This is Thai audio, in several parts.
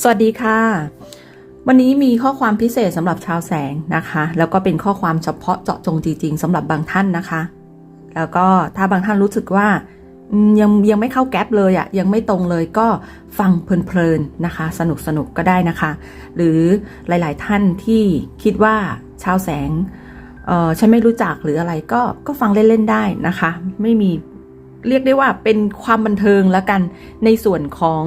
สวัสดีค่ะ วันนี้มีข้อความพิเศษสำหรับชาวแสงนะคะ แล้วก็เป็นข้อความเฉพาะเจาะจงจริงๆสำหรับบางท่านนะคะ แล้วก็ถ้าบางท่านรู้สึกว่ายังยังไม่เข้าแก๊ปเลยอะ่ะยังไม่ตรงเลยก็ฟังเพลินๆนะคะ สนุกสนุกก็ได้นะคะ หรือหลายๆท่านที่คิดว่าชาวแสงเออฉันไม่รู้จักหรืออะไรก็ก็ฟังเล่นๆได้นะคะ ไม่มีเรียกได้ว่าเป็นความบันเทิงแล้วกันในส่วนของ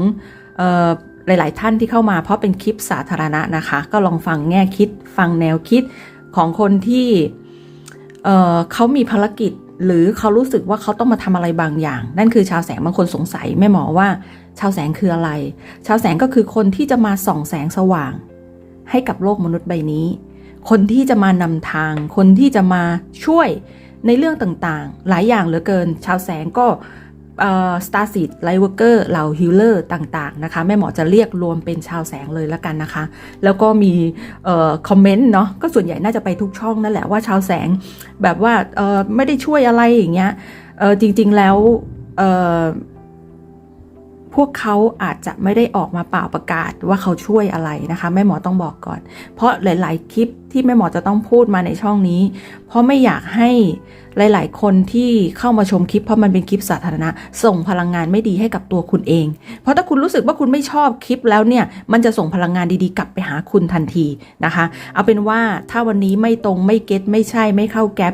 หลาย ๆ ท่านที่เข้ามาเพราะเป็นคลิปสาธารณะนะคะ ก็ลองฟังแง่คิดฟังแนวคิดของคนที่เเขามีภารกิจ หรือเขารู้สึกว่าเขาต้องมาทำอะไรบางอย่าง นั่นคือชาวแสงบางคนสงสัยแม่หมอว่า ชาวแสงคืออะไร ชาวแสงก็คือคนที่จะมาส่องแสงสว่าง ให้กับโลกมนุษย์ใบนี้ คนที่จะมานำทาง คนที่จะมาช่วยในเรื่องต่างๆ หลายอย่างเหลือเกิน ชาวแสงก็ สตาร์ซีดไลท์เวอร์เกอร์เหล่าฮิลเลอร์ต่างๆนะคะแม่หมอจะเรียกรวมเป็นชาวแสงเลยแล้วกันนะคะ แล้วก็มีคอมเมนต์เนาะก็ส่วนใหญ่น่าจะไปทุกช่องนั่นแหละว่าชาวแสงแบบว่าไม่ได้ช่วยอะไรอย่างเงี้ยจริงๆแล้ว พวกเขาอาจจะไม่ได้ออกมาเป่าประกาศว่าเขาช่วยอะไรนะคะแม่หมอต้องบอกก่อน เพราะหลาย ๆ คลิปที่แม่หมอจะต้องพูดมาในช่องนี้ เพราะไม่อยากให้หลาย ๆ คนที่เข้ามาชมคลิปเพราะมันเป็นคลิปสาธารณะ ส่งพลังงานไม่ดีให้กับตัวคุณเอง เพราะถ้าคุณรู้สึกว่าคุณไม่ชอบคลิปแล้วเนี่ย มันจะส่งพลังงานดีๆ กลับไปหาคุณทันทีนะคะ เอาเป็นว่าถ้าวันนี้ไม่ตรงไม่เก็ตไม่ใช่ไม่เข้าแก๊ป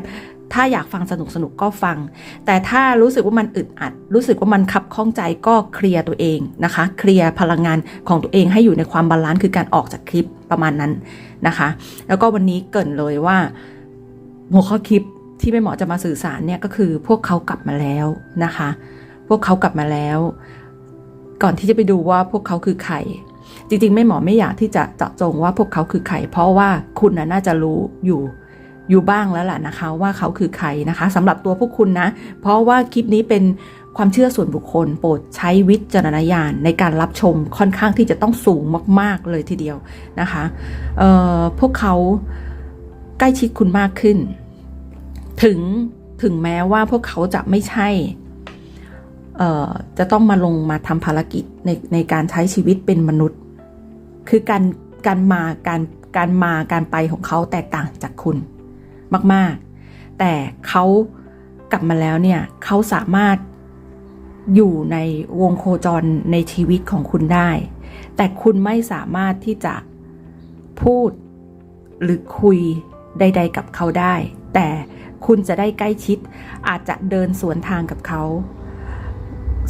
ถ้าอยากฟังสนุกสนุกก็ฟัง แต่ถ้ารู้สึกว่ามันอึดอัด รู้สึกว่ามันขับข้องใจก็เคลียร์ตัวเองนะคะ เคลียร์พลังงานของตัวเองให้อยู่ในความบาลานซ์คือการออกจากคลิปประมาณนั้นนะคะ แล้วก็วันนี้เกินเลยว่าหัวข้อคลิปที่แม่หมอจะมาสื่อสารเนี่ยก็คือพวกเขากลับมาแล้วนะคะ พวกเขากลับมาแล้ว ก่อนที่จะไปดูว่าพวกเขาคือใครจริงๆแม่หมอไม่อยากที่จะเจาะจงว่าพวกเขาคือใครเพราะว่าคุณน่าจะรู้อยู่ อยู่บ้างแล้วล่ะนะคะว่าเขาคือใครนะคะสำหรับตัวพวกคุณนะ เพราะว่าคลิปนี้เป็นความเชื่อส่วนบุคคล โปรดใช้วิจารณญาณในการรับชมค่อนข้างที่จะต้องสูงมาก ๆ เลยทีเดียวนะคะพวกเขาใกล้ชิดคุณมากขึ้น ถึงถึงแม้ว่าพวกเขาจะไม่ใช่จะต้องมาลงมาทำภารกิจในในการใช้ชีวิตเป็นมนุษย์ คือการการมาการการมาการไปของเขาแตกต่างจากคุณ มากๆ แต่เขากลับมาแล้วเนี่ยเขาสามารถอยู่ในวงโคจรในชีวิตของคุณได้ แต่คุณไม่สามารถที่จะพูดหรือคุยใด ๆ กับเขาได้ แต่คุณจะได้ใกล้ชิดอาจจะเดินสวนทางกับเขา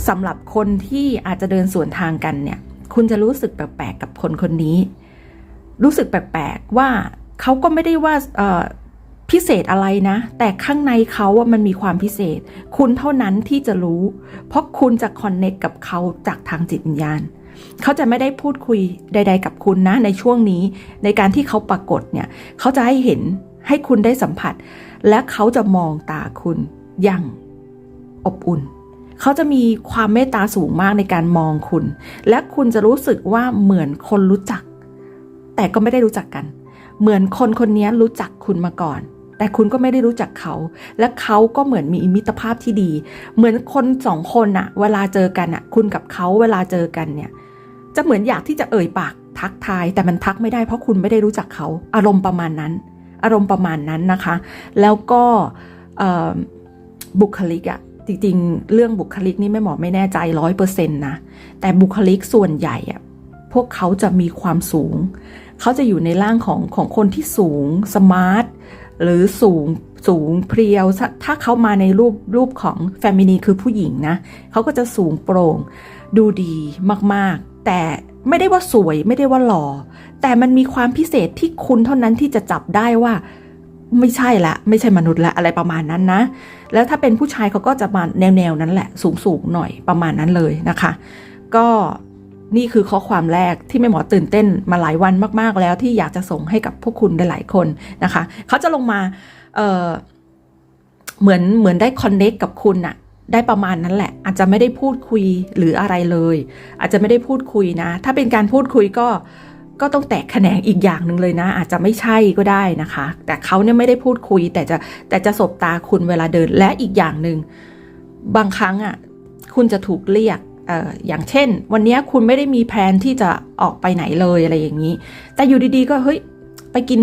สำหรับคนที่อาจจะเดินสวนทางกันเนี่ย คุณจะรู้สึกแปลกๆกับคนคนนี้ รู้สึกแปลกๆว่าเขาก็ไม่ได้ว่า พิเศษอะไรนะ แต่ข้างในเขาว่ามันมีความพิเศษ คุณเท่านั้นที่จะรู้ เพราะคุณจะคอนเน็กกับเขาจากทางจิตวิญญาณ เขาจะไม่ได้พูดคุยใด ๆ กับคุณนะ ในช่วงนี้ในการที่เขาปรากฏเนี่ย เขาจะให้เห็นให้คุณได้สัมผัส และเขาจะมองตาคุณอย่างอบอุ่น เขาจะมีความเมตตาสูงมากในการมองคุณ และคุณจะรู้สึกว่าเหมือนคนรู้จัก แต่ก็ไม่ได้รู้จักกัน เหมือนคนคนนี้รู้จักคุณมาก่อน แต่คุณก็ไม่ได้รู้จักเขา และเขาก็เหมือนมีมิตรภาพที่ดี เหมือนคนสองคนอะเวลาเจอกันอะคุณกับเขาเวลาเจอกันเนี่ย จะเหมือนอยากที่จะเอ่ยปากทักทาย แต่มันทักไม่ได้เพราะคุณไม่ได้รู้จักเขา อารมณ์ประมาณนั้น อารมณ์ประมาณนั้นนะคะ แล้วก็บุคลิกอะจริงๆ เรื่องบุคลิกนี่แม่หมอไม่แน่ใจร้อยเปอร์เซ็นต์นะ แต่บุคลิกส่วนใหญ่อะพวกเขาจะมีความสูง เขาจะอยู่ในร่างของของคนที่สูง สมาร์ท หรือสูงสูงเพรียว ถ้าเขามาในรูปรูปของแฟมินีคือผู้หญิงนะเขาก็จะสูงโปร่ง ดูดีมากๆ แต่ไม่ได้ว่าสวยไม่ได้ว่าหล่อ แต่มันมีความพิเศษที่คุณเท่านั้นที่จะจับได้ว่า ไม่ใช่ละไม่ใช่มนุษย์ละอะไรประมาณนั้นนะ แล้วถ้าเป็นผู้ชายเขาก็จะมาแนวแนวๆนั้นแหละ สูงสูงหน่อยประมาณนั้นเลยนะคะ ก็ นี่คือข้อความแรกที่แม่หมอตื่นเต้นมาหลายวันมาก ๆ แล้วที่อยากจะส่งให้กับพวกคุณหลายๆคนนะคะ เขาจะลงมาเเหมือนเหมือนได้คอนเน็กกับคุณอะได้ประมาณนั้นแหละ อาจจะไม่ได้พูดคุยหรืออะไรเลย อาจจะไม่ได้พูดคุยนะ ถ้าเป็นการพูดคุยก็ก็ต้องแตกแขนงอีกอย่างหนึ่งเลยนะ อาจจะไม่ใช่ก็ได้นะคะ แต่เขาเนี่ยไม่ได้พูดคุย แต่จะแต่จะสบตาคุณเวลาเดินและอีกอย่างหนึ่งบางครั้งอะคุณจะถูกเรียก อย่างเช่น วันนี้คุณไม่ได้มีแพลนที่จะออกไปไหนเลยอะไรอย่างนี้ แต่อยู่ดีๆ ก็เฮ้ยไปกิน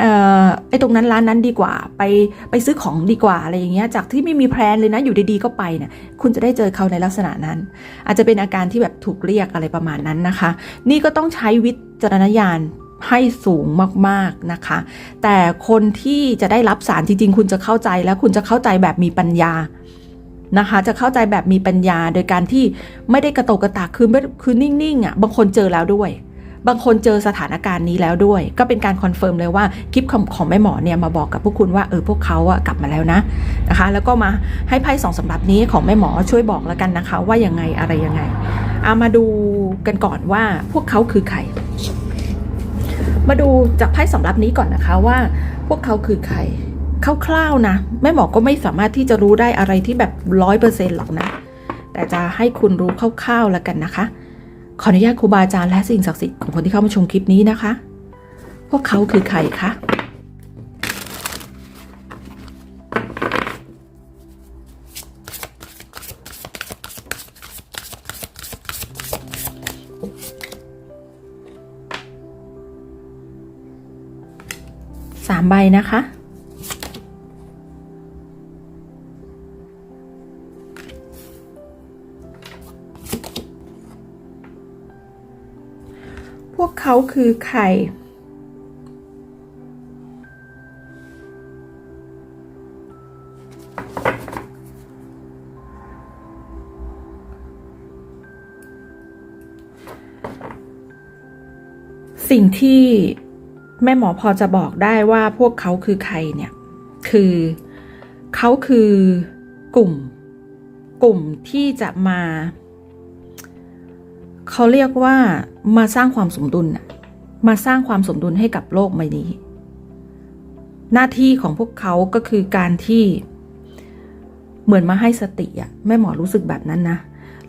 ออไอ้ตรงนั้นร้านนั้นดีกว่า ไปไปซื้อของดีกว่าอะไรอย่างเงี้ยจากที่ไม่มีแพลนเลยนะอยู่ดีๆก็ไปเนี่ยคุณจะได้เจอเขาในลักษณะนั้น อาจจะเป็นอาการที่แบบถูกเรียกอะไรประมาณนั้นนะคะ นี่ก็ต้องใช้วิจารณญาณให้สูงมากๆนะคะ แต่คนที่จะได้รับสารจริงๆ คุณจะเข้าใจแล้วคุณจะเข้าใจแบบมีปัญญา นะคะ จะเข้าใจแบบมีปัญญาโดยการที่ไม่ได้กระโตกกระตากคือไม่คือนิ่งๆอะบางคนเจอแล้วด้วย บางคนเจอสถานการณ์นี้แล้วด้วย ก็เป็นการคอนเฟิร์มเลยว่าคลิปของของแม่หมอเนี่ยมาบอกกับพวกคุณว่าเออพวกเขาอะกลับมาแล้วนะนะคะ แล้วก็มาให้ไพ่สองสำหรับนี้ของแม่หมอช่วยบอกแล้วกันนะคะ ว่ายังไงอะไรยังไงเอามาดูกันก่อนว่าพวกเขาคือใครมาดูจากไพ่สำรับนี้ก่อนนะคะว่าพวกเขาคือใคร คร่าวๆนะ แม่หมอก็ไม่สามารถที่จะรู้ได้อะไรที่แบบร้อยเปอร์เซ็นต์หรอกนะ แต่จะให้คุณรู้คร่าวๆแล้วกันนะคะ ขออนุญาตครูบาอาจารย์และสิ่งศักดิ์สิทธิ์ของคนที่เข้ามาชมคลิปนี้นะคะ พวกเขาคือใครคะสามใบนะคะ พวกเขาคือใคร สิ่งที่แม่หมอพอจะบอกได้ว่าพวกเขาคือใครเนี่ย คือเขาคือกลุ่ม กลุ่มที่จะมา เขาเรียกว่ามาสร้างความสมดุลนะมาสร้างความสมดุลให้กับโลกใบนี้ หน้าที่ของพวกเขาก็คือการที่เหมือนมาให้สติอะแม่หมอรู้สึกแบบนั้นนะ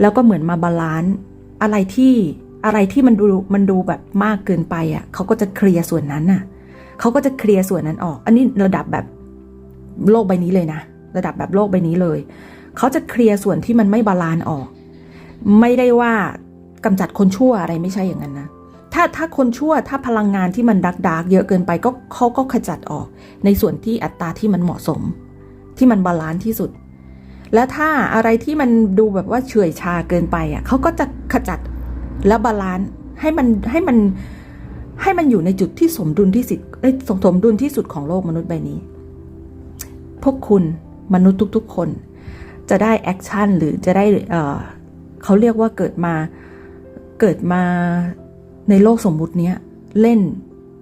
แล้วก็เหมือนมาบาลานซ์อะไรที่อะไรที่มันดูมันดูแบบมากเกินไปอะเขาก็จะเคลียร์ส่วนนั้นน่ะเขาก็จะเคลียร์ส่วนนั้นออก อันนี้ระดับแบบโลกใบนี้เลยนะ ระดับแบบโลกใบนี้เลย เขาจะเคลียร์ส่วนที่มันไม่บาลานซ์ออก ไม่ได้ว่า กำจัดคนชั่วอะไรไม่ใช่อย่างนั้นนะถ้าถ้าคนชั่วถ้าพลังงานที่มันดักดาร์กเยอะเกินไปก็เขาก็ขจัดออก ในส่วนที่อัตราที่มันเหมาะสม ที่มันบาลานซ์ที่สุด และถ้าอะไรที่มันดูแบบว่าเฉื่อยชาเกินไปอะเขาก็จะขจัดและบาลานซ์ให้มันให้มันให้มันอยู่ในจุดที่สมดุลที่สุดสมสมดุลที่สุดของโลกมนุษย์ใบนี้ พวกคุณมนุษย์ทุกๆคน จะได้แอคชั่นหรือจะได้เเขาเรียกว่าเกิดมา เกิดมาในโลกสมมุติเนี้ยเล่น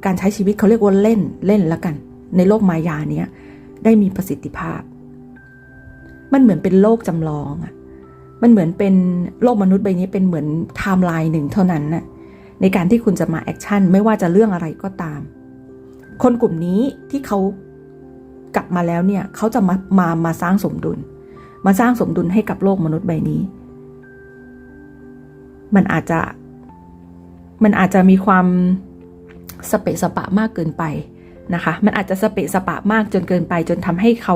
การใช้ชีวิตเขาเรียกว่าเล่นเล่นแล้วกัน ในโลกมายาเนี้ยได้มีประสิทธิภาพ มันเหมือนเป็นโลกจำลองอะมันเหมือนเป็นโลกมนุษย์ใบนี้เป็นเหมือนไทม์ไลน์หนึ่งเท่านั้นน่ะในการที่คุณจะมาแอคชั่นไม่ว่าจะเรื่องอะไรก็ตาม คนกลุ่มนี้ที่เขากลับมาแล้วเนี่ยเขาจะมามามาสร้างสมดุล มาสร้างสมดุลให้กับโลกมนุษย์ใบนี้ มันอาจจะ มันอาจจะมีความสเปะสปะมากเกินไปนะคะ มันอาจจะสเปะสปะมากจนเกินไป จนทำให้เขา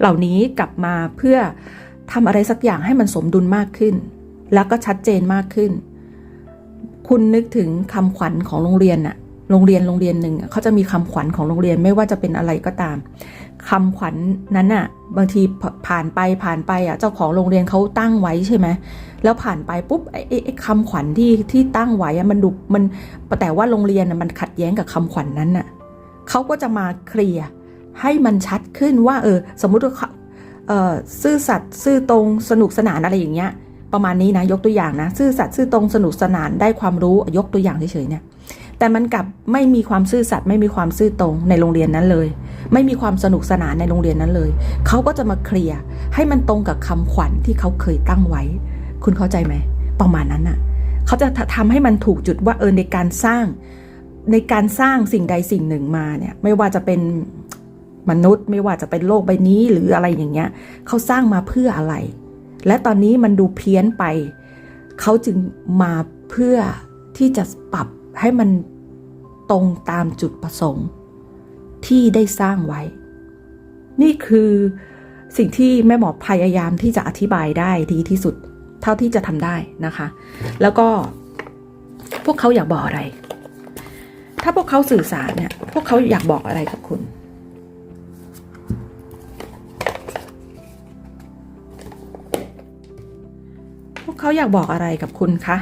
เหล่านี้กลับมาเพื่อทำอะไรสักอย่างให้มันสมดุลมากขึ้น แล้วก็ชัดเจนมากขึ้น คุณนึกถึงคำขวัญของโรงเรียนน่ะ โรงเรียนโรงเรียนหนึ่งเขาจะมีคำขวัญของโรงเรียนไม่ว่าจะเป็นอะไรก็ตาม คำขวัญนั้นน่ะบางทีผ่านไปผ่านไปอะเจ้าของโรงเรียนเขาตั้งไว้ใช่ไหมแล้วผ่านไปปุ๊บไอ้ไอ้คำขวัญที่ที่ตั้งไว้อะมันดูมันแต่ว่าโรงเรียนมันขัดแย้งกับคำขวัญนั้นน่ะเขาก็จะมาเคลียร์ให้มันชัดขึ้นว่าเออสมมุติว่าเขาเอ่อซื่อสัตย์ซื่อตรงสนุกสนานอะไรอย่างเงี้ยประมาณนี้นะยกตัวอย่างนะ ซื่อสัตย์ซื่อตรงสนุกสนานได้ความรู้ยกตัวอย่างเฉยๆเนี่ย แต่มันกลับไม่มีความซื่อสัตย์ไม่มีความซื่อตรงในโรงเรียนนั้นเลย ไม่มีความสนุกสนานในโรงเรียนนั้นเลย เขาก็จะมาเคลียร์ให้มันตรงกับคำขวัญที่เขาเคยตั้งไว้ คุณเข้าใจไหม ประมาณนั้นน่ะ เขาจะทำให้มันถูกจุดว่าเออในการสร้าง ในการสร้างสิ่งใดสิ่งหนึ่งมาเนี่ย ไม่ว่าจะเป็นมนุษย์ ไม่ว่าจะเป็นโลกใบนี้หรืออะไรอย่างเงี้ย เขาสร้างมาเพื่ออะไร และตอนนี้มันดูเพี้ยนไป เขาจึงมาเพื่อที่จะปรับ ให้มันตรงตามจุดประสงค์ ที่ได้สร้างไว้ นี่คือสิ่งที่แม่หมอพยายามที่จะอธิบายได้ดีที่สุด เท่าที่จะทำได้นะคะ แล้วก็พวกเขาอยากบอกอะไร ถ้าพวกเขาสื่อสารเนี่ย พวกเขาอยากบอกอะไรกับคุณพวกเขาอยากบอกอะไรกับคุณคะ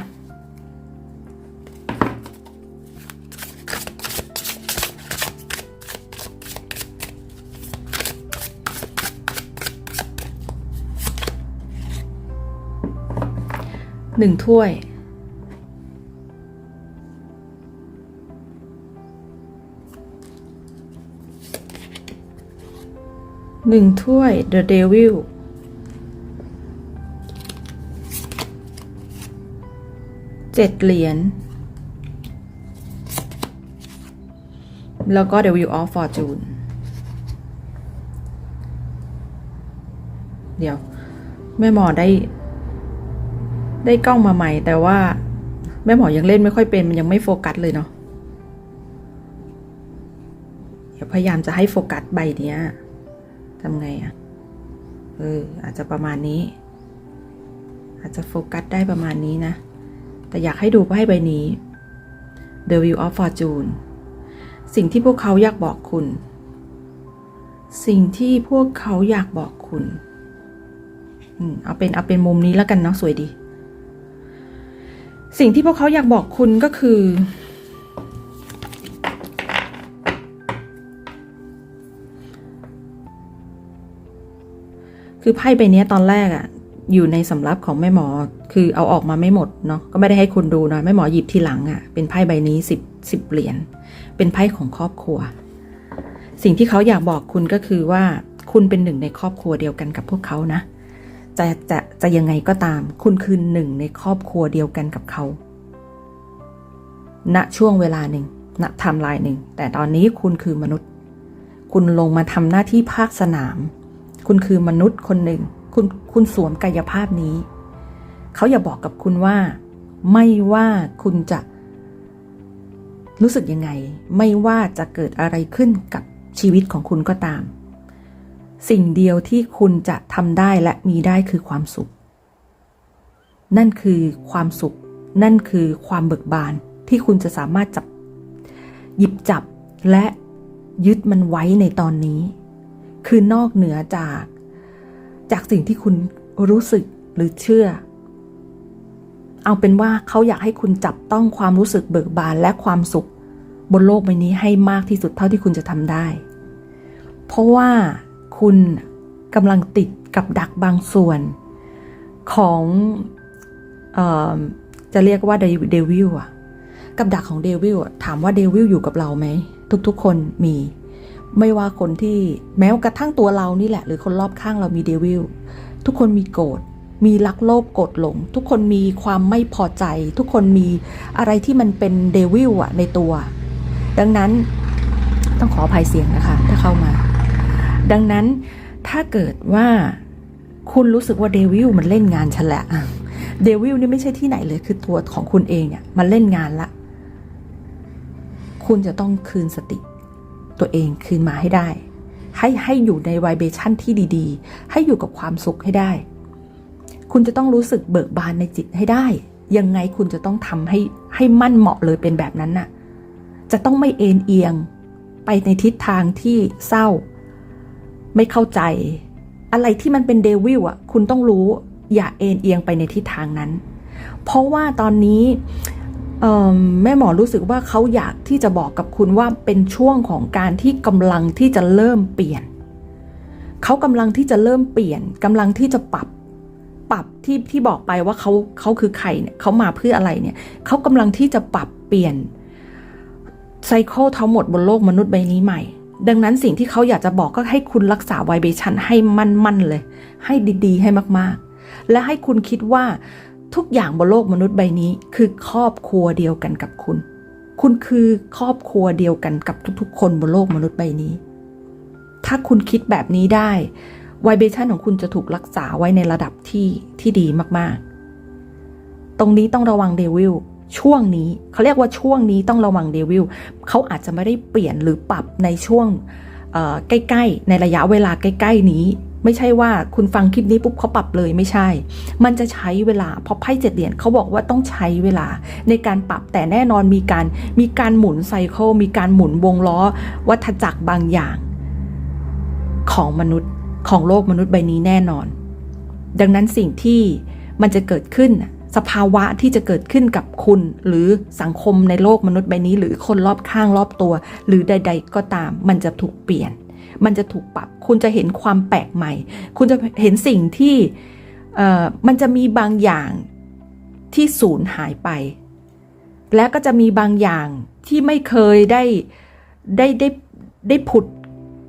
หนึ่งถ้วย หนึ่งถ้วย The Devil เจ็ดเหรียญ แล้วก็ The Wheel of Fortune เดี๋ยว แม่หมอได้ ได้กล้องมาใหม่ แต่ว่าแม่หมอยังเล่นไม่ค่อยเป็น มันยังไม่โฟกัสเลยเนาะเดี๋ยวพยายามจะให้โฟกัสใบเนี้ยทำไงอะ่ะ เออ อาจจะประมาณนี้ อาจจะโฟกัสได้ประมาณนี้นะ แต่อยากให้ดูไพ่ใบนี้ The Wheel of Fortune สิ่งที่พวกเขาอยากบอกคุณ สิ่งที่พวกเขาอยากบอกคุณ อืม เอาเป็นเอาเป็นมุมนี้แล้วกันเนาะสวยดี สิ่งที่พวกเขาอยากบอกคุณก็คือ คือไพ่ใบนี้ตอนแรกอะอยู่ในสำรับของแม่หมอ คือเอาออกมาไม่หมดเนาะก็ไม่ได้ให้คุณดูนะแม่หมอหยิบทีหลังอะเป็นไพ่ใบนี้สิบสิบเหรียญเป็นไพ่ของครอบครัว สิ่งที่เขาอยากบอกคุณก็คือว่าคุณเป็นหนึ่งในครอบครัวเดียวกันกับพวกเขานะ จะจะจะยังไงก็ตาม คุณคือหนึ่งในครอบครัวเดียวกันกับเขา ณช่วงเวลาหนึ่ง ณไทม์ไลน์หนึ่ง แต่ตอนนี้คุณคือมนุษย์ คุณลงมาทำหน้าที่ภาคสนาม คุณคือมนุษย์คนหนึ่ง คุณคุณสวมกายภาพนี้ เขาอย่าบอกกับคุณว่า ไม่ว่าคุณจะ รู้สึกยังไง ไม่ว่าจะเกิดอะไรขึ้นกับชีวิตของคุณก็ตาม สิ่งเดียวที่คุณจะทำได้และมีได้คือความสุข นั่นคือความสุข นั่นคือความเบิกบานที่คุณจะสามารถจับ หยิบจับและยึดมันไว้ในตอนนี้ คือนอกเหนือจาก จากสิ่งที่คุณรู้สึกหรือเชื่อ เอาเป็นว่าเขาอยากให้คุณจับต้องความรู้สึกเบิกบานและความสุข บนโลกใบนี้ให้มากที่สุดเท่าที่คุณจะทำได้ เพราะว่า คุณกำลังติดกับดักบางส่วนของออจะเรียกว่าเดวิลอะกับดักของเดวิลอะถามว่าเดวิลอยู่กับเราไหม ทุกๆคนมี ไม่ว่าคนที่แม้กระทั่งตัวเรานี่แหละ หรือคนรอบข้างเรามีเดวิลทุกคนมีโกรธมีรักโลภโกรธหลง ทุกคนมีความไม่พอใจ ทุกคนมีอะไรที่มันเป็นเดวิลอะในตัว ดังนั้นต้องขออภัยเสียงนะคะ ถ้าเข้ามา ดังนั้นถ้าเกิดว่าคุณรู้สึกว่าเดวิลมันเล่นงานฉันแหละเดวิลนี่ไม่ใช่ที่ไหนเลยคือตัวของคุณเองเนี่ยมันเล่นงานละ คุณจะต้องคืนสติ ตัวเองคืนมาให้ได้ ให้ให้อยู่ในไวเบชั่นที่ดีๆ ให้อยู่กับความสุขให้ได้ คุณจะต้องรู้สึกเบิกบานในจิตให้ได้ ยังไงคุณจะต้องทำให้ให้มั่นเหมาะเลยเป็นแบบนั้นน่ะ จะต้องไม่เอ็นเอียง ไปในทิศทางที่เศร้า ไม่เข้าใจ อะไรที่มันเป็นเดวิลอะ คุณต้องรู้อย่าเอ็นเอียงไปในทิศทางนั้น เพราะว่าตอนนี้แม่หมอรู้สึกว่าเขาอยากที่จะบอกกับคุณว่าเป็นช่วงของการที่กำลังที่จะเริ่มเปลี่ยน เขากำลังที่จะเริ่มเปลี่ยนกำลังที่จะปรับปรับที่ที่บอกไปว่าเขาเขาคือใครเนี่ยเขามาเพื่ออะไรเนี่ยเขากำลังที่จะปรับเปลี่ยนไซเคิลทั้งหมดบนโลกมนุษย์ใบนี้ใหม่ ดังนั้นสิ่งที่เขาอยากจะบอกก็ให้คุณรักษาไวเบชันให้มั่นๆเลย ให้ดีๆ ให้มากๆ และให้คุณคิดว่าทุกอย่างบนโลกมนุษย์ใบนี้ คือครอบครัวเดียวกันกับคุณ คุณคือครอบครัวเดียวกันกับทุกๆ คนบนโลกมนุษย์ใบนี้ ถ้าคุณคิดแบบนี้ได้ไวเบชันของคุณจะถูกรักษาไว้ในระดับที่ที่ดีมากๆ ตรงนี้ต้องระวังเดวิล ช่วงนี้เขาเรียกว่าช่วงนี้ต้องระวังเดวิลเขาอาจจะไม่ได้เปลี่ยนหรือปรับในช่วงใกล้ๆ ในระยะเวลาใกล้ ๆ นี้ ไม่ใช่ว่าคุณฟังคลิปนี้ปุ๊บเขาปรับเลยไม่ใช่ มันจะใช้เวลาเพราะไพ่เจ็ดเหรียญเขาบอกว่าต้องใช้เวลาในการปรับแต่แน่นอนมีการมีการหมุนไซเคิลมีการหมุนวงล้อ วัฏจักรบางอย่าง ของมนุษย์ของโลกมนุษย์ใบนี้แน่นอน ดังนั้นสิ่งที่มันจะเกิดขึ้น สภาวะที่จะเกิดขึ้นกับคุณ หรือสังคมในโลกมนุษย์ใบนี้ หรือคนรอบข้างรอบตัว หรือใด ๆ ก็ตาม มันจะถูกเปลี่ยน มันจะถูกปรับ คุณจะเห็นความแปลกใหม่ คุณจะเห็นสิ่งที่เอ่อมันจะมีบางอย่างที่สูญหายไป และก็จะมีบางอย่างที่ไม่เคยได้ได้ได้ได้ผุด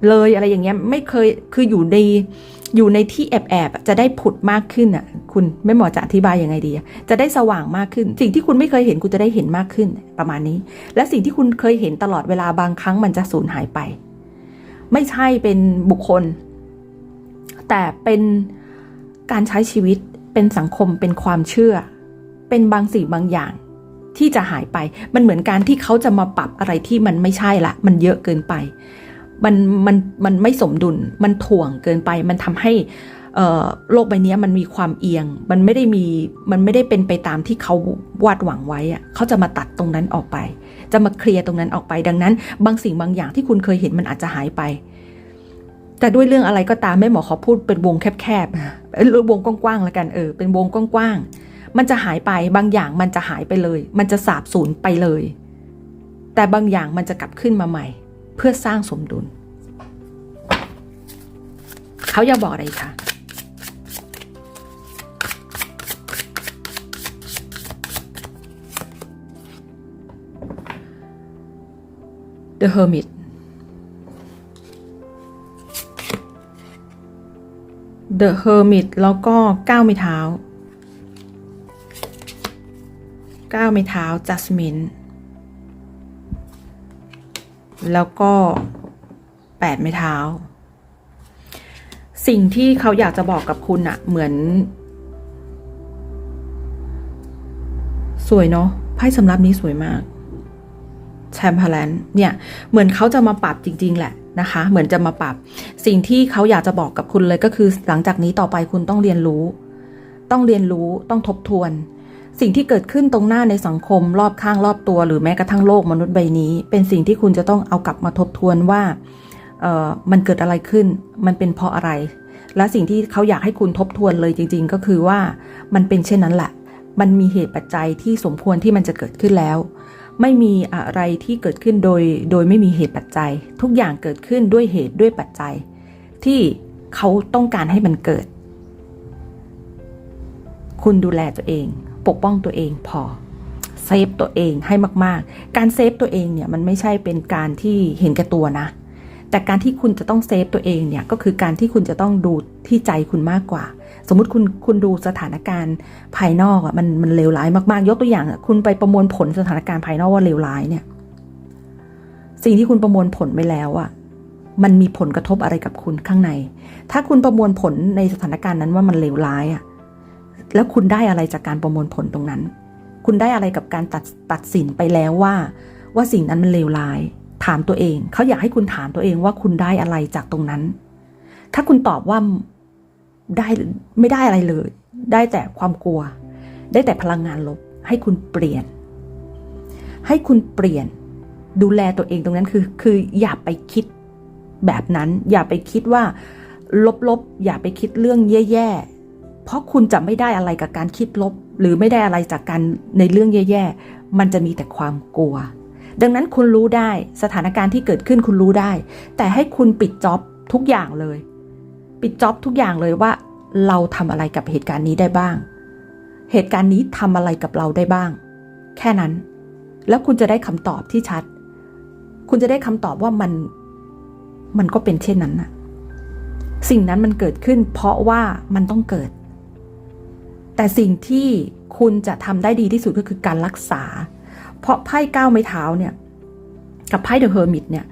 เลยอะไรอย่างเงี้ยไม่เคยคืออยู่ในอยู่ในที่แอบแอบๆจะได้ผุดมากขึ้นอะ คุณไม่หมอจะอธิบายยังไงดีจะได้สว่างมากขึ้น สิ่งที่คุณไม่เคยเห็นคุณจะได้เห็นมากขึ้นประมาณนี้ และสิ่งที่คุณเคยเห็นตลอดเวลาบางครั้งมันจะสูญหายไป ไม่ใช่เป็นบุคคล แต่เป็นการใช้ชีวิตเป็นสังคมเป็นความเชื่อ เป็นบางสิ่งบางอย่างที่จะหายไป มันเหมือนการที่เขาจะมาปรับอะไรที่มันไม่ใช่ละ มันเยอะเกินไป มันมันมันไม่สมดุล มันถ่วงเกินไป มันทำให้โลกใบนี้มันมีความเอียง มันไม่ได้มี มันไม่ได้เป็นไปตามที่เขาวาดหวังไว้อะเขาจะมาตัดตรงนั้นออกไป จะมาเคลียร์ตรงนั้นออกไป ดังนั้น บางสิ่งบางอย่างที่คุณเคยเห็นมันอาจจะหายไป แต่ด้วยเรื่องอะไรก็ตามแม่หมอขอพูดเป็นวงแคบๆเออวงกว้างๆแล้วกัน เออ เป็นวงกว้างๆ มันจะหายไป บางอย่างมันจะหายไปเลย มันจะสาบสูญไปเลย แต่บางอย่างมันจะกลับขึ้นมาใหม่ เพื่อสร้างสมดุล เขาอยากบอกอะไรคะ The Hermit The Hermit แล้วก็ก้าวไม่เท้าก้าวไม่เท้า Jasmine แล้วก็แปดไม่เท้า สิ่งที่เขาอยากจะบอกกับคุณอะเหมือน สวยเนาะไพ่สำรับนี้สวยมากแชมเปอร์แลนเนี่ย เหมือนเขาจะมาปรับจริง ๆ แหละนะคะ เหมือนจะมาปรับ สิ่งที่เขาอยากจะบอกกับคุณเลยก็คือ หลังจากนี้ต่อไปคุณต้องเรียนรู้ ต้องเรียนรู้ต้องทบทวน สิ่งที่เกิดขึ้นตรงหน้าในสังคมรอบข้างรอบตัวหรือแม้กระทั่งโลกมนุษย์ใบนี้ เป็นสิ่งที่คุณจะต้องเอากลับมาทบทวนว่าเออมันเกิดอะไรขึ้น มันเป็นเพราะอะไร และสิ่งที่เขาอยากให้คุณทบทวนเลยจริง ๆ ก็คือว่ามันเป็นเช่นนั้นแหละ มันมีเหตุปัจจัยที่สมควรที่มันจะเกิดขึ้นแล้ว ไม่มีอะไรที่เกิดขึ้นโดย โดยไม่มีเหตุปัจจัย ทุกอย่างเกิดขึ้นด้วยเหตุด้วยปัจจัย ที่เขาต้องการให้มันเกิด คุณดูแลตัวเอง ปกป้องตัวเองพอเซฟตัวเองให้มากๆ การเซฟตัวเองเนี่ยมันไม่ใช่เป็นการที่เห็นแก่ตัวนะ แต่การที่คุณจะต้องเซฟตัวเองเนี่ยก็คือการที่คุณจะต้องดูที่ใจคุณมากกว่า สมมติคุณคุณดูสถานการณ์ภายนอกอะมันมันเลวร้ายมากๆ ยกตัวอย่างอะคุณไปประมวลผลสถานการณ์ภายนอกว่าเลวร้ายเนี่ย สิ่งที่คุณประมวลผลไปแล้วอะมันมีผลกระทบอะไรกับคุณข้างใน ถ้าคุณประมวลผลในสถานการณ์นั้นว่ามันเลวร้ายอะ แล้วคุณได้อะไรจากการประมวลผลตรงนั้น คุณได้อะไรกับการตัดตัดสินไปแล้วว่า ว่าสิ่งนั้นมันเลวร้าย ถามตัวเอง เขาอยากให้คุณถามตัวเองว่าคุณได้อะไรจากตรงนั้น ถ้าคุณตอบว่าได้ไม่ได้อะไรเลย ได้แต่ความกลัว ได้แต่พลังงานลบ ให้คุณเปลี่ยน ให้คุณเปลี่ยน ดูแลตัวเองตรงนั้นคือ คืออย่าไปคิดแบบนั้น อย่าไปคิดว่าลบๆ อย่าไปคิดเรื่องแย่ๆ เพราะคุณจะไม่ได้อะไรกับการคิดลบ หรือไม่ได้อะไรจากการในเรื่องแย่ๆ มันจะมีแต่ความกลัว ดังนั้นคุณรู้ได้สถานการณ์ที่เกิดขึ้นคุณรู้ได้ แต่ให้คุณปิดจ็อบทุกอย่างเลย ปิดจ็อบทุกอย่างเลยว่า เราทำอะไรกับเหตุการณ์นี้ได้บ้าง เหตุการณ์นี้ทำอะไรกับเราได้บ้าง แค่นั้น แล้วคุณจะได้คำตอบที่ชัด คุณจะได้คำตอบว่ามันมันก็เป็นเช่นนั้นน่ะสิ่งนั้นมันเกิดขึ้นเพราะว่ามันต้องเกิด แต่สิ่งที่คุณจะทำได้ดีที่สุดก็คือการรักษา เพราะไพ่ก้าวไม้เท้าเนี่ย กับไพ่เดอะเฮอร์มิตเนี่ย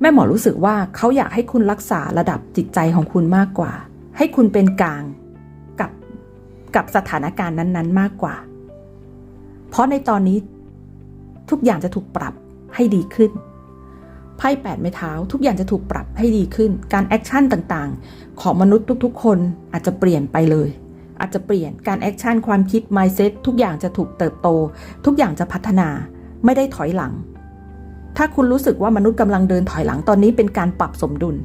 แม่หมอรู้สึกว่าเขาอยากให้คุณรักษาระดับจิตใจของคุณมากกว่า ให้คุณเป็นกลางกับกับสถานการณ์นั้น ๆ มากกว่า เพราะในตอนนี้ทุกอย่างจะถูกปรับให้ดีขึ้นไพ่แปดไม้เท้า ทุกอย่างจะถูกปรับให้ดีขึ้น การแอคชั่นต่างๆ ของมนุษย์ทุกๆ คนอาจจะเปลี่ยนไปเลย อาจจะเปลี่ยนการแอคชั่นความคิด mindset ทุกอย่างจะถูกเติบโต ทุกอย่างจะพัฒนา ไม่ได้ถอยหลัง ถ้าคุณรู้สึกว่ามนุษย์กำลังเดินถอยหลังตอนนี้เป็นการปรับสมดุล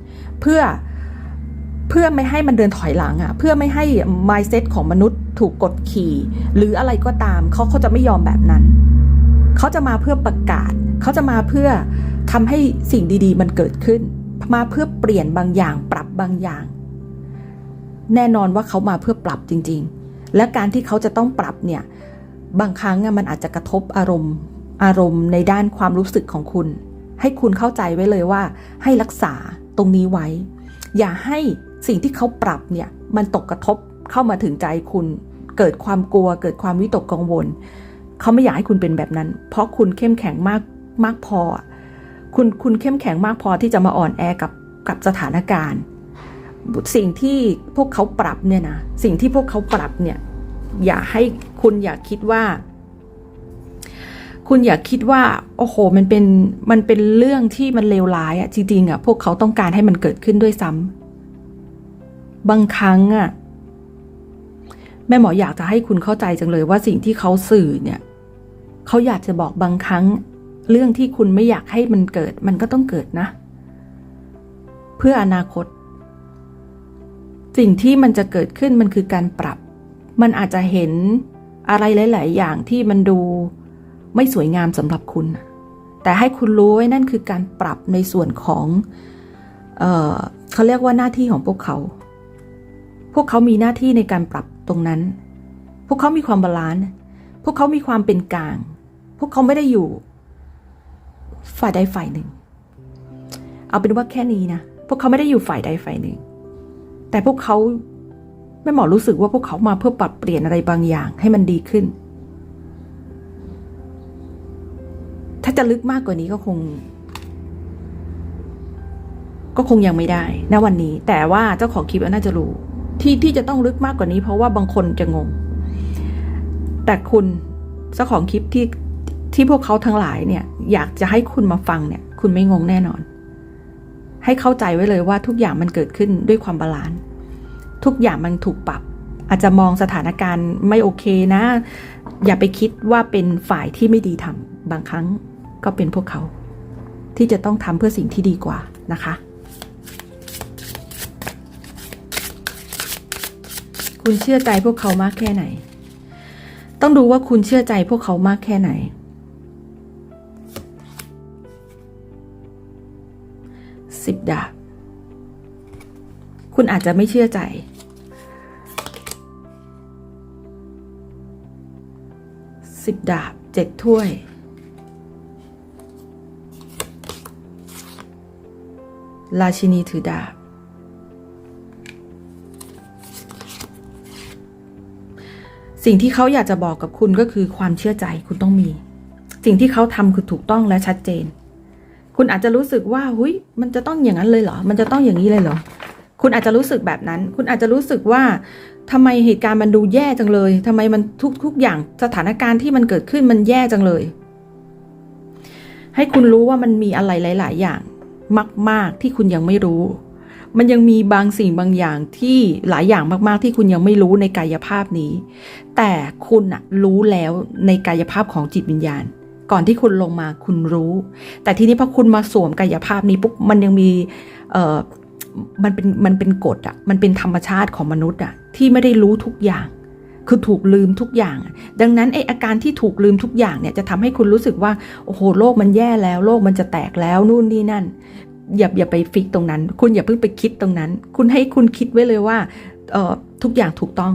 เพื่อเพื่อไม่ให้มันเดินถอยหลังอะ่ะ เพื่อไม่ให้ mindset ของมนุษย์ถูกกดขี่ หรืออะไรก็ตามเขาเขาจะไม่ยอมแบบนั้น เขาจะมาเพื่อประกาศ เขาจะมาเพื่อทำให้สิ่งดีๆ มันเกิดขึ้น มาเพื่อเปลี่ยนบางอย่าง ปรับบางอย่าง แน่นอนว่าเขามาเพื่อปรับจริง ๆ และการที่เขาจะต้องปรับเนี่ย บางครั้งมันอาจจะกระทบอารมณ์ อารมณ์ในด้านความรู้สึกของคุณ ให้คุณเข้าใจไว้เลยว่า ให้รักษาตรงนี้ไว้ อย่าให้สิ่งที่เขาปรับเนี่ยมันตกกระทบเข้ามาถึงใจคุณ เกิดความกลัว เกิดความวิตกกังวล เขาไม่อยากให้คุณเป็นแบบนั้น เพราะคุณเข้มแข็งมากมากพอ คุณคุณเข้มแข็งมากพอที่จะมาอ่อนแอกับกับสถานการณ์ สิ่งที่พวกเขาปรับเนี่ยนะสิ่งที่พวกเขาปรับเนี่ย อย่าให้คุณอย่าคิดว่า คุณอย่าคิดว่า โอ้โห มันเป็นมันเป็นเรื่องที่มันเลวร้ายอะจริงๆอะพวกเขาต้องการให้มันเกิดขึ้นด้วยซ้ำบางครั้งอะแม่หมออยากจะให้คุณเข้าใจจังเลยว่าสิ่งที่เขาสื่อเนี่ยเขาอยากจะบอกบางครั้ง เรื่องที่คุณไม่อยากให้มันเกิด มันก็ต้องเกิดนะ เพื่ออนาคต สิ่งที่มันจะเกิดขึ้นมันคือการปรับ มันอาจจะเห็นอะไรหลาย ๆ อย่างที่มันดูไม่สวยงามสำหรับคุณ แต่ให้คุณรู้ไว้นั่นคือการปรับในส่วนของเออเขาเรียกว่าหน้าที่ของพวกเขา พวกเขามีหน้าที่ในการปรับตรงนั้น พวกเขามีความบาลานซ์ พวกเขามีความเป็นกลาง พวกเขาไม่ได้อยู่ ฝ่ายใดฝ่ายหนึ่ง เอาเป็นว่าแค่นี้นะ พวกเขาไม่ได้อยู่ฝ่ายใดฝ่ายหนึ่ง แต่พวกเขาแม่หมอรู้สึกว่าพวกเขามาเพื่อปรับเปลี่ยนอะไรบางอย่างให้มันดีขึ้น ถ้าจะลึกมากกว่านี้ก็คง ก็คงยังไม่ได้ณวันนี้ แต่ว่าเจ้าของคลิปน่าจะรู้ ที่ที่จะต้องลึกมากกว่านี้ เพราะว่าบางคนจะงง แต่คุณเจ้าของคลิปที่ที่พวกเขาทั้งหลายเนี่ย อยากจะให้คุณมาฟังเนี่ย คุณไม่งงแน่นอน ให้เข้าใจไว้เลยว่าทุกอย่างมันเกิดขึ้นด้วยความบาลานซ์ทุกอย่างมันถูกปรับ อาจจะมองสถานการณ์ไม่โอเคนะ อย่าไปคิดว่าเป็นฝ่ายที่ไม่ดีทำบางครั้งก็เป็นพวกเขา ที่จะต้องทำเพื่อสิ่งที่ดีกว่านะคะคุณเชื่อใจพวกเขามากแค่ไหน ต้องดูว่าคุณเชื่อใจพวกเขามากแค่ไหน สิบดาบ คุณอาจจะไม่เชื่อใจ สิบดาบเจ็ดถ้วย ราชินีถือดาบ สิ่งที่เขาอยากจะบอกกับคุณก็คือความเชื่อใจคุณต้องมี สิ่งที่เขาทำคือถูกต้องและชัดเจน คุณอาจจะรู้สึกว่าหุยมันจะต้องอย่างนั้นเลยเหรอ มันจะต้องอย่างนี้เลยเหรอ คุณอาจจะรู้สึกแบบนั้น คุณอาจจะรู้สึกว่าทำไมเหตุการณ์มันดูแย่จังเลยทำไมมันทุกทุกอย่างสถานการณ์ที่มันเกิดขึ้นมันแย่จังเลย ให้คุณรู้ว่ามันมีอะไรหลาย ๆ อย่างมาก ๆ ที่คุณยังไม่รู้ มันยังมีบางสิ่งบางอย่างที่หลายอย่างมาก ๆ ที่คุณยังไม่รู้ในกายภาพนี้ แต่คุณอะรู้แล้วในกายภาพของจิตวิญญาณ ก่อนที่คุณลงมาคุณรู้ แต่ทีนี้พอคุณมาสวมกายภาพนี้ปุ๊บมันยังมีเอ่อมันเป็นมันเป็นกฎอะมันเป็นธรรมชาติของมนุษย์อะที่ไม่ได้รู้ทุกอย่าง คือถูกลืมทุกอย่าง ดังนั้นไออาการที่ถูกลืมทุกอย่างเนี่ยจะทำให้คุณรู้สึกว่าโอ้โหโลกมันแย่แล้วโลกมันจะแตกแล้วนู่นนี่นั่น อย่าอย่าไปฟิกตรงนั้น คุณอย่าเพิ่งไปคิดตรงนั้น คุณให้คุณคิดไว้เลยว่าเอ่อทุกอย่างถูกต้อง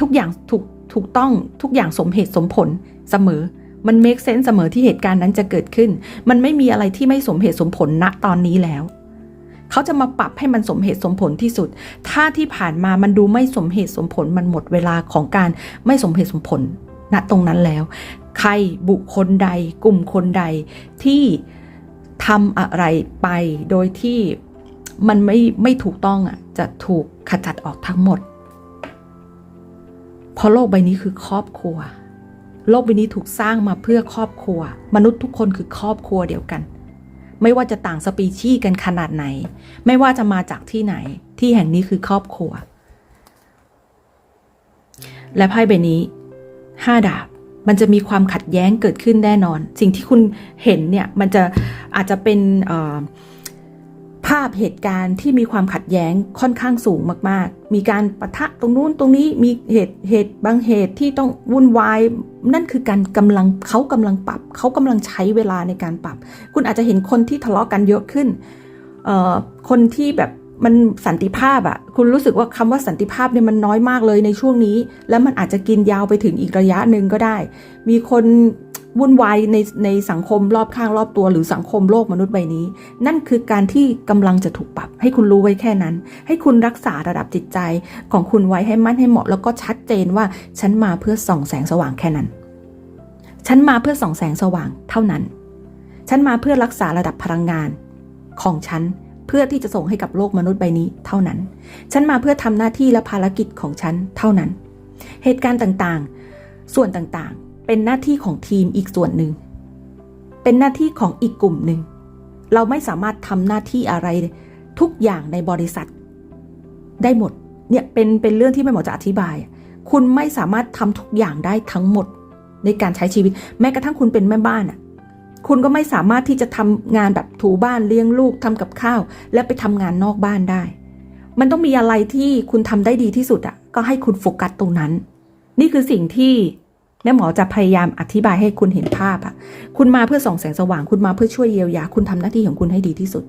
ทุกอย่างถูกถูกต้องทุกอย่างสมเหตุสมผลเสมอ มัน make sense เสมอที่เหตุการณ์นั้นจะเกิดขึ้น มันไม่มีอะไรที่ไม่สมเหตุสมผลณตอนนี้แล้ว เขาจะมาปรับให้มันสมเหตุสมผลที่สุด ถ้าที่ผ่านมามันดูไม่สมเหตุสมผล มันหมดเวลาของการไม่สมเหตุสมผล ณ ตรงนั้นแล้ว ใครบุคคลใด กลุ่มคนใดที่ทำอะไรไปโดยที่มันไม่ไม่ถูกต้องอะ จะถูกขจัดออกทั้งหมด เพราะโลกใบนี้คือครอบครัว โลกใบนี้ถูกสร้างมาเพื่อครอบครัว มนุษย์ทุกคนคือครอบครัวเดียวกัน ไม่ว่าจะต่างสปีชีส์กันขนาดไหน ไม่ว่าจะมาจากที่ไหน ที่แห่งนี้คือครอบครัว และไพ่ใบนี้ห้าดาบมันจะมีความขัดแย้งเกิดขึ้นแน่นอน สิ่งที่คุณเห็นเนี่ย มันจะอาจจะเป็นเอ่อ ภาพเหตุการณ์ที่มีความขัดแย้งค่อนข้างสูงมาก ๆ มีการปะทะตรงนู้นตรงนี้มีเหตุเหตุบางเหตุที่ต้องวุ่นวาย นั่นคือการกำลังเขากำลังปรับ เขากำลังใช้เวลาในการปรับ คุณอาจจะเห็นคนที่ทะเลาะกันเยอะขึ้นเอ่อคนที่แบบมันสันติภาพอะคุณรู้สึกว่าคำว่าสันติภาพเนี่ยมันน้อยมากเลยในช่วงนี้ แล้วมันอาจจะกินยาวไปถึงอีกระยะหนึ่งก็ได้ มีคน วุ่นวายในในสังคมรอบข้างรอบตัว หรือสังคมโลกมนุษย์ใบนี้ นั่นคือการที่กำลังจะถูกปรับ ให้คุณรู้ไว้แค่นั้น ให้คุณรักษาระดับจิตใจของคุณไว้ให้มั่นให้เหมาะ แล้วก็ชัดเจนว่าฉันมาเพื่อส่องแสงสว่างแค่นั้น ฉันมาเพื่อส่องแสงสว่างเท่านั้น ฉันมาเพื่อรักษาระดับพลังงานของฉันเพื่อที่จะส่งให้กับโลกมนุษย์ใบนี้เท่านั้น ฉันมาเพื่อทำหน้าที่และภารกิจของฉันเท่านั้น เหตุการณ์ต่างๆ ส่วนต่างๆ เป็นหน้าที่ของทีมอีกส่วนหนึ่ง เป็นหน้าที่ของอีกกลุ่มหนึ่ง เราไม่สามารถทำหน้าที่อะไรทุกอย่างในบริษัท ได้หมด เนี่ยเป็นเป็นเรื่องที่แม่หมอจะอธิบาย คุณไม่สามารถทำทุกอย่างได้ทั้งหมดในการใช้ชีวิต แม้กระทั่งคุณเป็นแม่บ้านอะคุณก็ไม่สามารถที่จะทำงานแบบถูบ้านเลี้ยงลูกทำกับข้าว และไปทำงานนอกบ้านได้ มันต้องมีอะไรที่คุณทำได้ดีที่สุดอะ ก็ให้คุณโฟกัสตรงนั้น นี่คือสิ่งที่ แม่หมอจะพยายามอธิบายให้คุณเห็นภาพอะคุณมาเพื่อส่องแสงสว่าง คุณมาเพื่อช่วยเยียวยา คุณทำหน้าที่ของคุณให้ดีที่สุด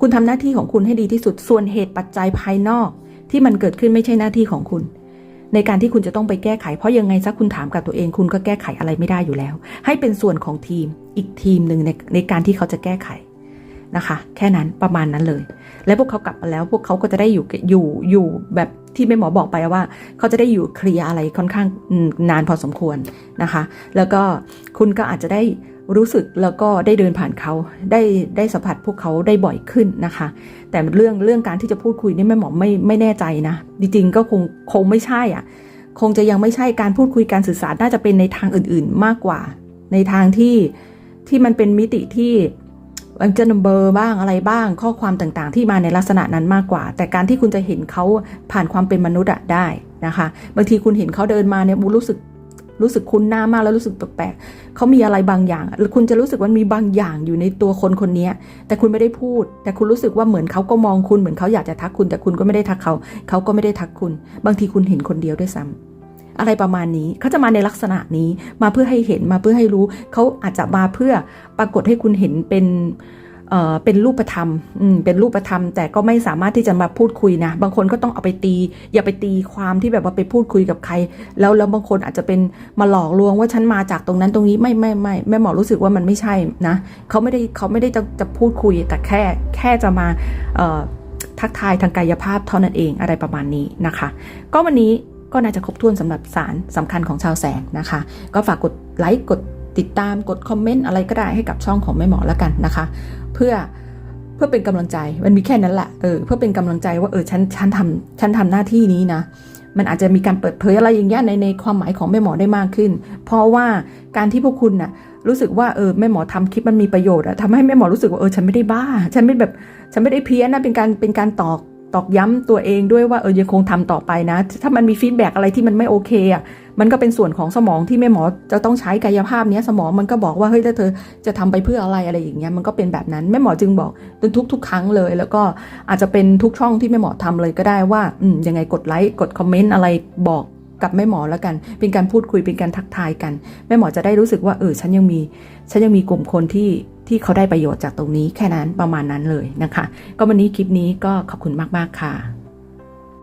คุณทำหน้าที่ของคุณให้ดีที่สุด ส่วนเหตุปัจจัยภายนอก ที่มันเกิดขึ้นไม่ใช่หน้าที่ของคุณ ในการที่คุณจะต้องไปแก้ไข เพราะยังไงซะคุณถามกับตัวเอง คุณก็แก้ไขอะไรไม่ได้อยู่แล้ว ให้เป็นส่วนของทีม อีกทีมหนึ่งในในการที่เขาจะแก้ไขนะคะ แค่นั้นประมาณนั้นเลย และพวกเขากลับมาแล้วพวกเขาก็จะได้อยู่อยู่อยู่แบบที่แม่หมอบอกไปว่า เขาจะได้อยู่เคลียร์อะไรค่อนข้างนานพอสมควรนะคะ แล้วก็คุณก็อาจจะได้รู้สึกแล้วก็ได้เดินผ่านเขาได้ได้สัมผัสพวกเขาได้บ่อยขึ้นนะคะ แต่เรื่องเรื่องการที่จะพูดคุยนี่แม่หมอไม่ไม่แน่ใจนะ จริงๆก็คงคงไม่ใช่อะคงจะยังไม่ใช่การพูดคุยการสื่อสารน่าจะเป็นในทางอื่น ๆ มากกว่า ในทางที่ที่มันเป็นมิติที่ มันจะนัมเบอร์บ้างอะไรบ้างข้อความต่างๆ ที่มาในลักษณะนั้นมากกว่า แต่การที่คุณจะเห็นเขาผ่านความเป็นมนุษย์อะได้นะคะบางทีคุณเห็นเขาเดินมาเนี่ยบูรู้สึกรู้สึกคุ้นหน้ามากแล้วรู้สึกแปลกๆเขามีอะไรบางอย่างหรือคุณจะรู้สึกว่ามีบางอย่างอยู่ในตัวคนคนนี้ แต่คุณไม่ได้พูด แต่คุณรู้สึกว่าเหมือนเขาก็มองคุณเหมือนเขาอยากจะทักคุณ แต่คุณก็ไม่ได้ทักเขา เขาก็ไม่ได้ทักคุณ บางทีคุณเห็นคนเดียวด้วยซ้ำ อะไรประมาณนี้เขาจะมาในลักษณะนี้มาเพื่อให้เห็นมาเพื่อให้รู้เขาอาจจะมาเพื่อปรากฏให้คุณเห็นเป็นเอ่อเป็นรูปธรรมอืมเป็นรูปธรรม แต่ก็ไม่สามารถที่จะมาพูดคุยนะ บางคนก็ต้องเอาไปตี อย่าไปตีความที่แบบว่าไปพูดคุยกับใคร แล้วแล้วบางคนอาจจะเป็นมาหลอกลวงว่าฉันมาจากตรงนั้นตรงนี้ไม่ไม่ไม่แม่หมอรู้สึกว่ามันไม่ใช่นะเขาไม่ได้เขาไม่ได้จะจะพูดคุย แต่แค่แค่จะมาเอ่อทักทายทางกายภาพเท่านั้นเองอะไรประมาณนี้นะคะ ก็วันนี้ ก็น่าจะครบถ้วนสำหรับสารสำคัญของชาวแสงนะคะ ก็ฝากกดไลค์กดติดตามกดคอมเมนต์อะไรก็ได้ให้กับช่องของแม่หมอแล้วกันนะคะ เพื่อเพื่อเป็นกำลังใจมันมีแค่นั้นแหละเออเพื่อเป็นกำลังใจว่าเออฉันฉันทำฉันทำหน้าที่นี้นะ มันอาจจะมีการเปิดเผยอะไรอย่างเงี้ยในในความหมายของแม่หมอได้มากขึ้น เพราะว่าการที่พวกคุณน่ะรู้สึกว่าเออแม่หมอทำคลิปมันมีประโยชน์อะทำให้แม่หมอรู้สึกว่าเออฉันไม่ได้บ้า ฉันไม่แบบฉันไม่ได้เพี้ยนนะเป็นการเป็นการตอก ตอกย้ำตัวเองด้วยว่าเออยังคงทำต่อไปนะ ถ้ามันมีฟีดแบ็กอะไรที่มันไม่โอเคอะมันก็เป็นส่วนของสมองที่แม่หมอจะต้องใช้กายภาพเนี้ยสมองมันก็บอกว่าเฮ้ยถ้าเธอจะทำไปเพื่ออะไรอะไรอย่างเงี้ยมันก็เป็นแบบนั้นแม่หมอจึงบอกทุกทุกๆครั้งเลย แล้วก็อาจจะเป็นทุกช่องที่แม่หมอทำเลยก็ได้ว่าอืมยังไงกดไลค์กดคอมเมนต์อะไรบอกกับแม่หมอแล้วกัน เป็นการพูดคุยเป็นการทักทายกัน แม่หมอจะได้รู้สึกว่าเออฉันยังมีฉันยังมีกลุ่มคนที่ ที่เขาได้ประโยชน์จากตรงนี้แค่นั้นประมาณนั้นเลยนะคะ ก็วันนี้คลิปนี้ก็ขอบคุณมากๆค่ะ